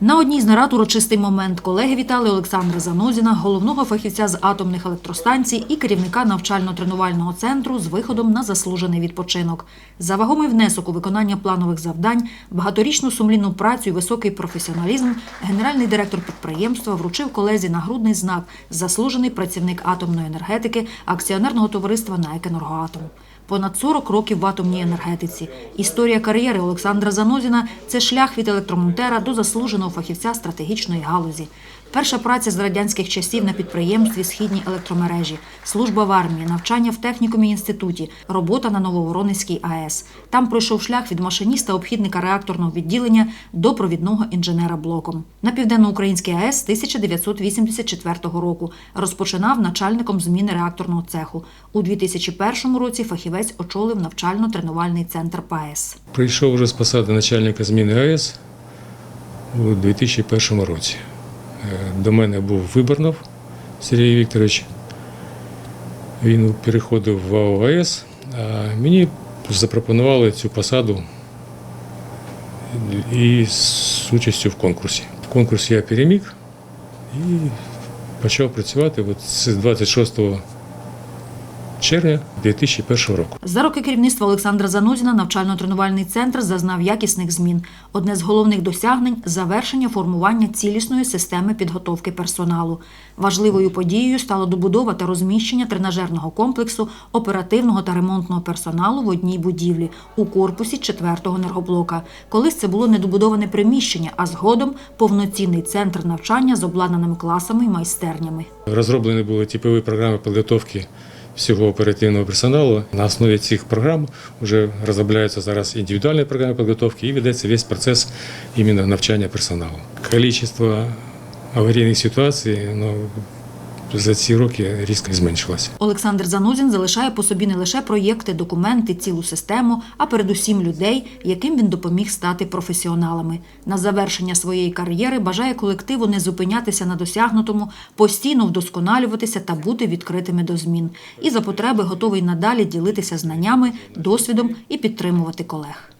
На одній з нарад урочистий момент колеги вітали Олександра Занозіна, головного фахівця з атомних електростанцій і керівника навчально-тренувального центру з виходом на заслужений відпочинок. За вагомий внесок у виконання планових завдань, багаторічну сумлінну працю і високий професіоналізм генеральний директор підприємства вручив колезі нагрудний знак заслужений працівник атомної енергетики акціонерного товариства «НАЕК Енергоатом». Понад 40 років в атомній енергетиці. Історія кар'єри Олександра Занозіна це шлях від електромонтера до заслуженого фахівця стратегічної галузі. Перша праця з радянських часів на підприємстві Східні електромережі, служба в армії, навчання в технікумі інституті, робота на Нововоронезькій АЕС. Там пройшов шлях від машиніста обхідника реакторного відділення до провідного інженера блоком. На південноукраїнській АЕС 1984 року розпочинав начальником зміни реакторного цеху. У 2001 році фахівець очолив навчально-тренувальний центр ПАЕС. Прийшов вже з посади начальника зміни АЕС у 2001 році. Е, До мене був Виборнов Сергій Вікторович. Він переходив в АО а мені запропонували цю посаду і з участю в конкурсі. В конкурсі я переміг і почав працювати от з 26 червня 2001 року. За роки керівництва Олександра Занозіна навчально-тренувальний центр зазнав якісних змін. Одне з головних досягнень завершення формування цілісної системи підготовки персоналу. Важливою подією стала добудова та розміщення тренажерного комплексу оперативного та ремонтного персоналу в одній будівлі у корпусі 4-го енергоблока. Колись це було недобудоване приміщення, а згодом повноцінний центр навчання з обладнаними класами і майстернями. Розроблені були типові програми підготовки всього оперативного персоналу. На основі цих програм вже розробляються зараз індивідуальні програми підготовки і ведеться весь процес іменно навчання персоналу. Кількість аварійних ситуацій ну, за ці роки різко зменшилося. Олександр Занозін залишає по собі не лише проєкти, документи, цілу систему, а передусім людей, яким він допоміг стати професіоналами. На завершення своєї кар'єри бажає колективу не зупинятися на досягнутому, постійно вдосконалюватися та бути відкритими до змін. І за потреби готовий надалі ділитися знаннями, досвідом і підтримувати колег.